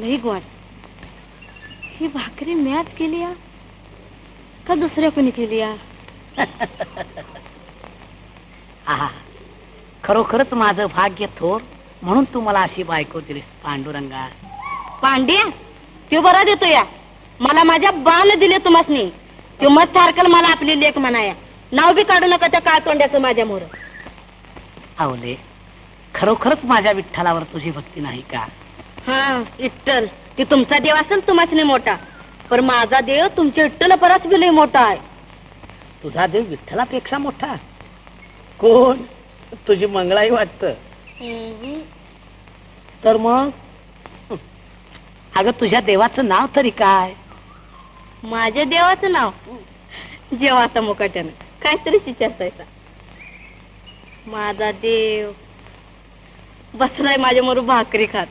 लई गोड. ही भाकरी मॅच केली या का दुसऱ्या कोणी केली या आहा खरोखरच माझं भाग्य थोर म्हणून तू मला अशी बायको दिलीस पांडुरंगा. पांड्या त्यो बरा देतो या. मला माझ्या बाण दिले तुम्हासनी. त्यो मस्त हरकल मला आपली लेख म्हणाया. नाव बी काढू नका त्या काळ तोंड्याचं माझ्या मोर. आवले खरोखरच माझ्या विठ्ठलावर तुझी भक्ती नाही का? हा इट्टल. ते तुमचा देव असेल तुम्हासनी मोठा. पण माझा देव तुमच्या इट्टल परस बी लई मोठा आहे. तुझा देव विठ्ठलापेक्षा मोठा. कोण? तुझी मंगळाई वाटत. तर मग? अगं तुझ्या देवाचं नाव तरी काय? माझ्या देवाचं नाव? जेवाचा मुकाट्यानं काहीतरी विचारतायचा माझा देव बसलाय माझ्या मोर भाकरी खात.